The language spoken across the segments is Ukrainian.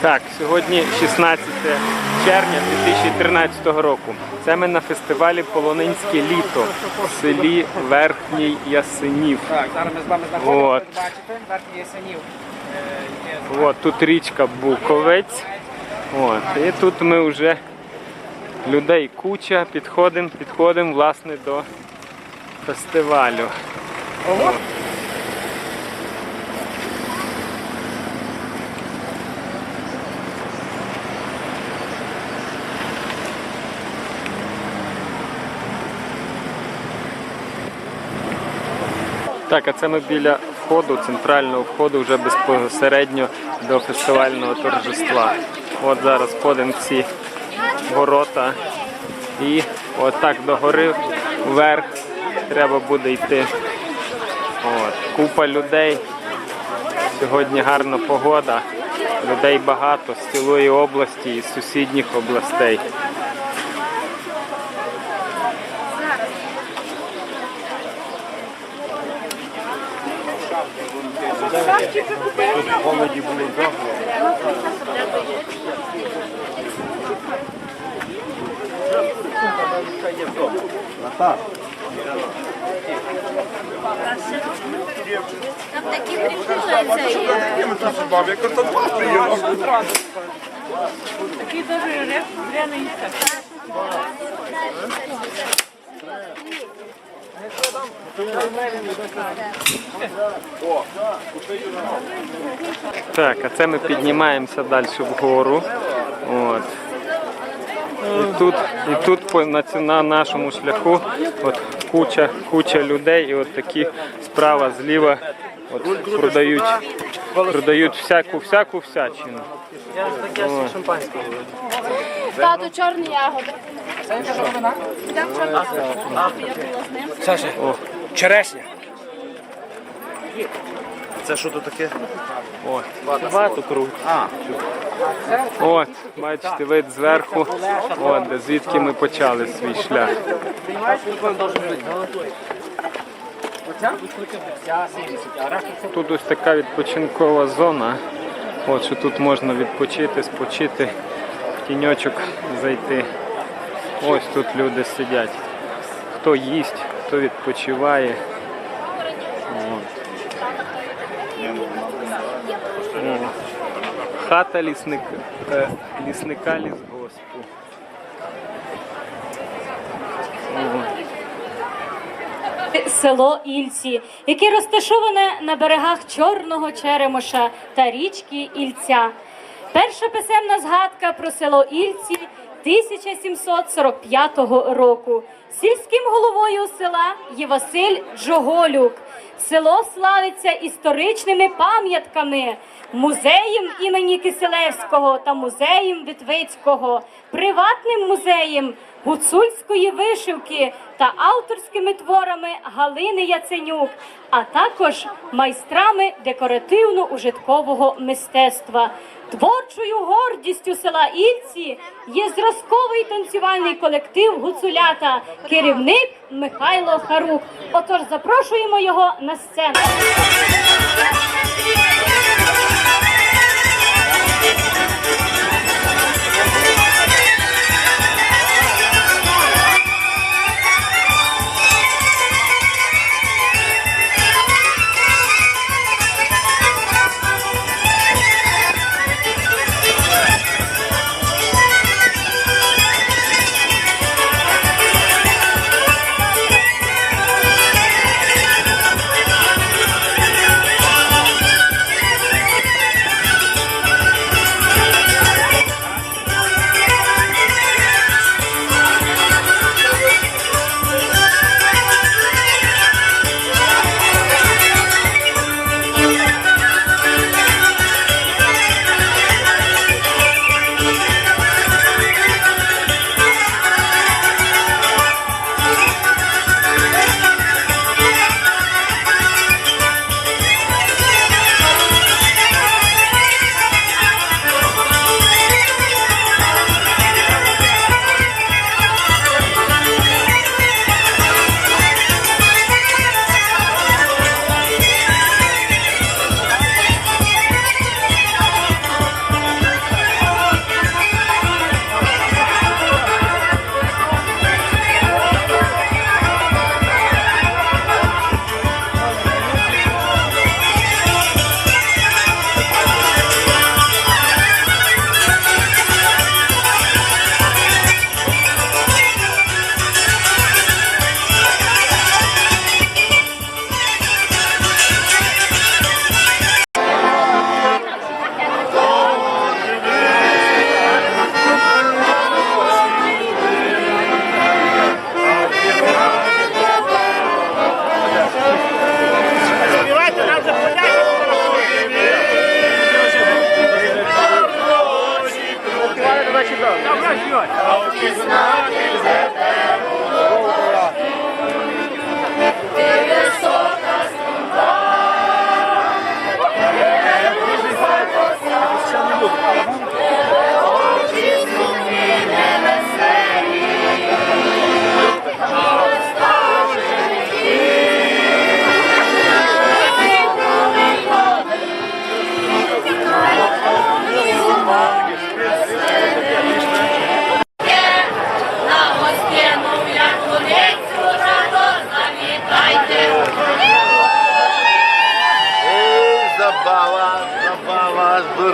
Так, сьогодні 16 червня 2013 року. Це ми на фестивалі Полонинське літо в селі Верхній Ясенів. Так, зараз ми з вами знаходимося, От. бачите, верхній Ясенів. Е, От, тут річка Буковець. От, і тут ми вже людей куча, підходимо, підходимо власне до фестивалю. Ого. Так, а це ми біля входу, центрального входу, вже безпосередньо до фестивального торжества. От зараз входимо в ці ворота і отак до гори вверх треба буде йти. От, купа людей. Сьогодні гарна погода. Людей багато з цілої області і з сусідніх областей. Там такі приколи. Такий дуже ряний Так, а це ми піднімаємося далі вгору. От. І тут, і тут на, на нашому шляху от, куча, куча людей, і от такі справа зліва от, продають, продають всяку, всяку всячину. Тату чорні ягоди. Саша, О. черешня. Це що тут таке? От, багато круг. А, От, бачите, вид зверху, от, де звідки ми почали свій шлях. Тут ось така відпочинкова зона. От що тут можна відпочити, спочити, в тіньочок зайти. Ось тут люди сидять. Хто їсть, хто відпочиває. От. О. Хата лісник, е, лісника лісгоспу. Село Ільці, яке розташоване на берегах Чорного Черемоша та річки Ільця. Перша писемна згадка про село Ільці 1745 року. Сільським головою села є Василь Джоголюк. Село славиться історичними пам'ятками, музеєм імені Киселевського та музеєм Вітвицького, приватним музеєм гуцульської вишивки та авторськими творами Галини Яценюк, а також майстрами декоративно-ужиткового мистецтва. Творчою гордістю села Ільці є зразковий танцювальний колектив Гуцулята, керівник Михайло Харук. Отож, запрошуємо його на сцену.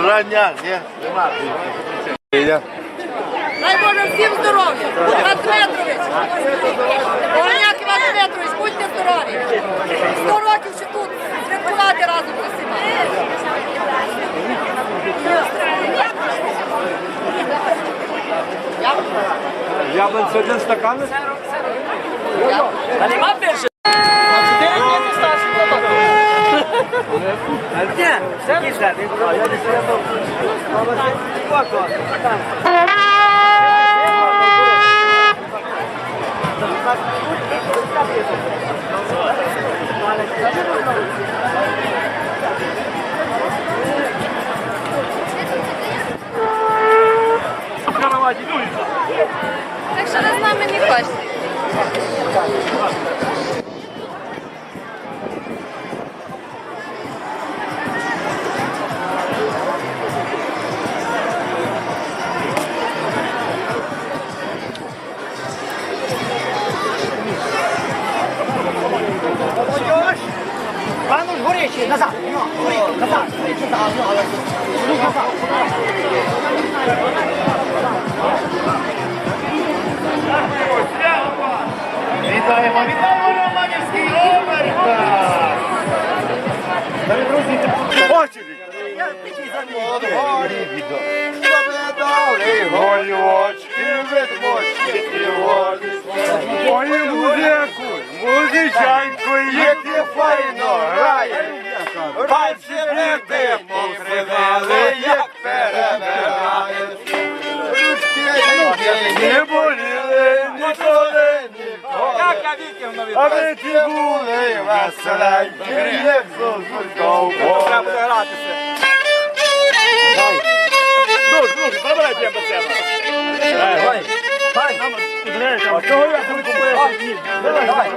Збирання, ні, нема. Дай Боже всім здоров'я! Іван Дмитрович! Вороняк Іван Дмитрович, будьте здорові! Сто років ще тут святкувати разом з усіма! Яблонці один стакан? А нема Так що ви з нами не хочете. Назад. Назад. Вітаємо, вітаємо Романівський Оверка! Очередь! Голі очки, ведмочки і води. Ой, музику, музичанку, яке ніколи. А ви ті були веселенькі, як зозулько. Треба буде гратися. Ну, слухай, прибирайте я до себе. Пань, пань, а чого я тут купую? Давай, давай.